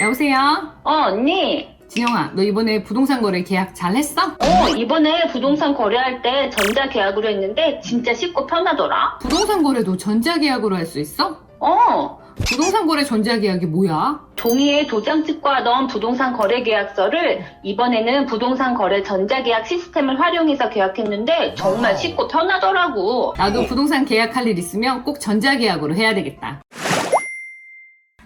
여보세요? 어, 언니. 진영아, 너 이번에 부동산 거래 계약 잘 했어? 어, 이번에 부동산 거래할 때 전자 계약으로 했는데 진짜 쉽고 편하더라. 부동산 거래도 전자계약으로 할 수 있어? 어, 부동산 거래 전자계약이 뭐야? 종이에 도장 찍고 하던 부동산 거래 계약서를 이번에는 부동산 거래 전자 계약 시스템을 활용해서 계약했는데 정말 쉽고 편하더라고. 나도 부동산 계약할 일 있으면 꼭 전자계약으로 해야 되겠다.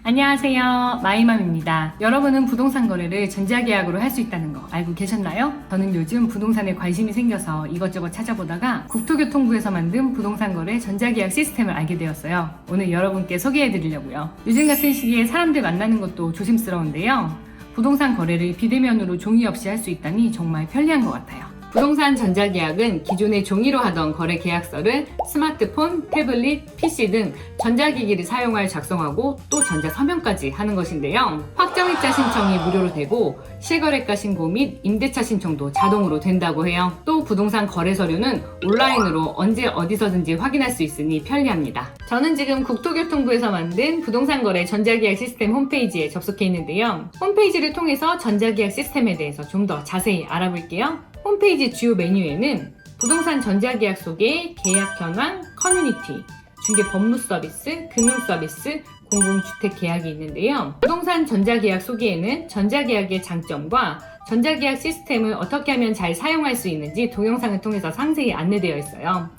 안녕하세요. 마이맘입니다. 여러분은 부동산 거래를 전자계약으로 할 수 있다는 거 알고 계셨나요? 저는 요즘 부동산에 관심이 생겨서 이것저것 찾아보다가 국토교통부에서 만든 부동산 거래 전자계약 시스템을 알게 되었어요. 오늘 여러분께 소개해 드리려고요. 요즘 같은 시기에 사람들 만나는 것도 조심스러운데요. 부동산 거래를 비대면으로 종이 없이 할 수 있다니 정말 편리한 것 같아요. 부동산 전자계약은 기존의 종이로 하던 거래 계약서를 스마트폰, 태블릿, PC 등 전자기기를 사용하여 작성하고 또 전자서명까지 하는 것인데요. 확정일자 신청이 무료로 되고 실거래가 신고 및 임대차 신청도 자동으로 된다고 해요. 또 부동산 거래 서류는 온라인으로 언제 어디서든지 확인할 수 있으니 편리합니다. 저는 지금 국토교통부에서 만든 부동산 거래 전자계약 시스템 홈페이지에 접속해 있는데요. 홈페이지를 통해서 전자계약 시스템에 대해서 좀 더 자세히 알아볼게요. 홈페이지 주요 메뉴에는 부동산 전자계약 속의 계약 현황, 커뮤니티, 중개 법무 서비스, 금융 서비스, 공공주택 계약이 있는데요. 부동산 전자계약 소개에는 전자계약의 장점과 전자계약 시스템을 어떻게 하면 잘 사용할 수 있는지 동영상을 통해서 상세히 안내되어 있어요.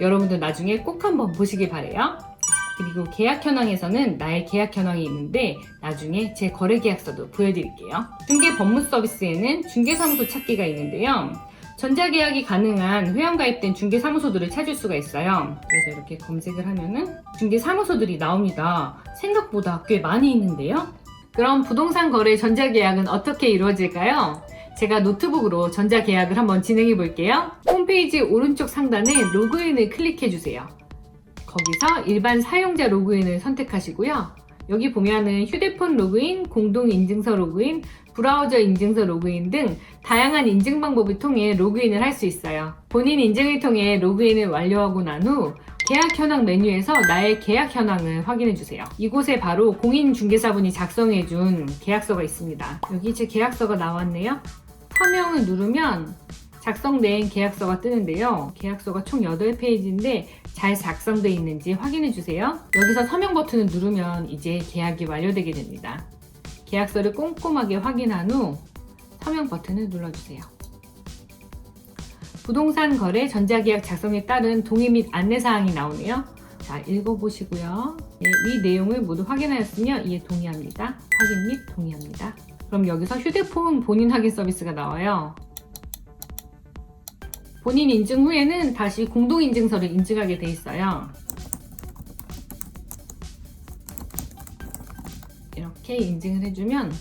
여러분들 나중에 꼭 한번 보시길 바래요. 그리고 계약 현황에서는 나의 계약 현황이 있는데 나중에 제 거래 계약서도 보여드릴게요. 중개 법무 서비스에는 중개사무소 찾기가 있는데요. 전자계약이 가능한 회원 가입된 중개사무소들을 찾을 수가 있어요. 그래서 이렇게 검색을 하면은 중개사무소들이 나옵니다. 생각보다 꽤 많이 있는데요. 그럼 부동산 거래 전자계약은 어떻게 이루어질까요? 제가 노트북으로 전자계약을 한번 진행해 볼게요. 홈페이지 오른쪽 상단에 로그인을 클릭해 주세요. 거기서 일반 사용자 로그인을 선택하시고요. 여기 보면은 휴대폰 로그인, 공동 인증서 로그인, 브라우저 인증서 로그인 등 다양한 인증 방법을 통해 로그인을 할 수 있어요. 본인 인증을 통해 로그인을 완료하고 난 후 계약 현황 메뉴에서 나의 계약 현황을 확인해 주세요. 이곳에 바로 공인중개사분이 작성해 준 계약서가 있습니다. 여기 제 계약서가 나왔네요. 서명을 누르면 작성된 계약서가 뜨는데요. 계약서가 총 8페이지인데 잘 작성되어 있는지 확인해 주세요. 여기서 서명 버튼을 누르면 이제 계약이 완료되게 됩니다. 계약서를 꼼꼼하게 확인한 후 서명 버튼을 눌러주세요. 부동산 거래 전자계약 작성에 따른 동의 및 안내사항이 나오네요. 자, 읽어보시고요. 네, 이 내용을 모두 확인하였으면 이에 동의합니다. 확인 및 동의합니다. 그럼 여기서 휴대폰 본인 확인 서비스가 나와요. 본인 인증 후에는 다시 공동인증서를 인증하게 돼 있어요. 이렇게 인증을 해주면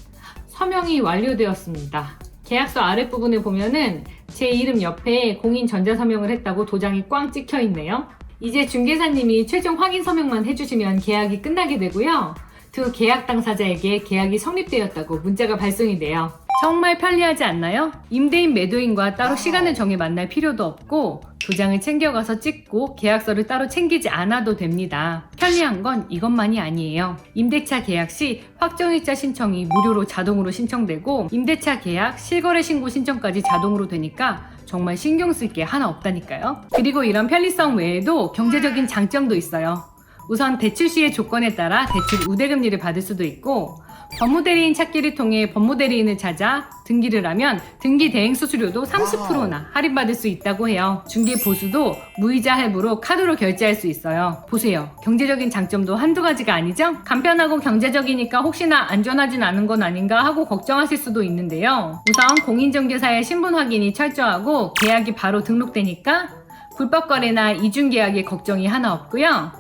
서명이 완료되었습니다. 계약서 아랫부분에 보면은 제 이름 옆에 공인 전자서명을 했다고 도장이 꽝 찍혀 있네요. 이제 중개사님이 최종 확인 서명만 해주시면 계약이 끝나게 되고요. 두 계약 당사자에게 계약이 성립되었다고 문자가 발송이 돼요. 정말 편리하지 않나요? 임대인 매도인과 따로 시간을 정해 만날 필요도 없고 도장을 챙겨가서 찍고 계약서를 따로 챙기지 않아도 됩니다. 편리한 건 이것만이 아니에요. 임대차 계약 시 확정일자 신청이 무료로 자동으로 신청되고 임대차 계약, 실거래 신고 신청까지 자동으로 되니까 정말 신경 쓸 게 하나 없다니까요. 그리고 이런 편리성 외에도 경제적인 장점도 있어요. 우선 대출 시의 조건에 따라 대출 우대금리를 받을 수도 있고 법무대리인 찾기를 통해 법무대리인을 찾아 등기를 하면 등기 대행 수수료도 30%나 할인받을 수 있다고 해요. 중개 보수도 무이자 할부로 카드로 결제할 수 있어요. 보세요. 경제적인 장점도 한두 가지가 아니죠? 간편하고 경제적이니까 혹시나 안전하진 않은 건 아닌가 하고 걱정하실 수도 있는데요. 우선 공인중개사의 신분 확인이 철저하고 계약이 바로 등록되니까 불법 거래나 이중 계약의 걱정이 하나 없고요.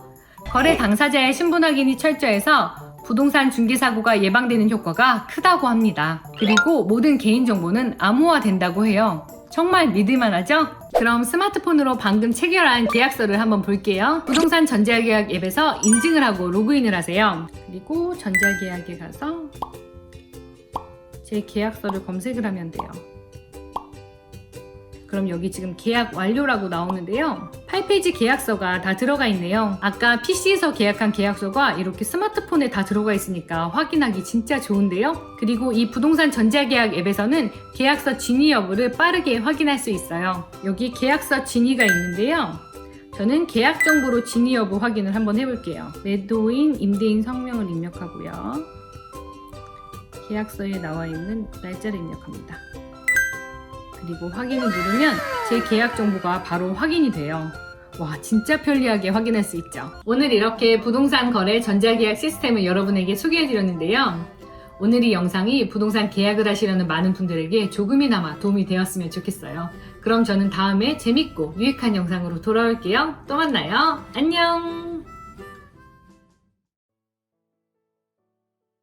거래 당사자의 신분 확인이 철저해서 부동산 중개 사고가 예방되는 효과가 크다고 합니다. 그리고 모든 개인 정보는 암호화 된다고 해요. 정말 믿을만 하죠? 그럼 스마트폰으로 방금 체결한 계약서를 한번 볼게요. 부동산 전자계약 앱에서 인증을 하고 로그인을 하세요. 그리고 전자계약에 가서 제 계약서를 검색을 하면 돼요. 그럼 여기 지금 계약 완료라고 나오는데요. 8페이지 계약서가 다 들어가 있네요. 아까 PC에서 계약한 계약서가 이렇게 스마트폰에 다 들어가 있으니까 확인하기 진짜 좋은데요. 그리고 이 부동산 전자계약 앱에서는 계약서 진위 여부를 빠르게 확인할 수 있어요. 여기 계약서 진위가 있는데요. 저는 계약 정보로 진위 여부 확인을 한번 해볼게요. 매도인, 임대인 성명을 입력하고요. 계약서에 나와 있는 날짜를 입력합니다. 그리고 확인을 누르면 제 계약 정보가 바로 확인이 돼요. 와, 진짜 편리하게 확인할 수 있죠. 오늘 이렇게 부동산 거래 전자계약 시스템을 여러분에게 소개해드렸는데요. 오늘 이 영상이 부동산 계약을 하시려는 많은 분들에게 조금이나마 도움이 되었으면 좋겠어요. 그럼 저는 다음에 재밌고 유익한 영상으로 돌아올게요. 또 만나요. 안녕!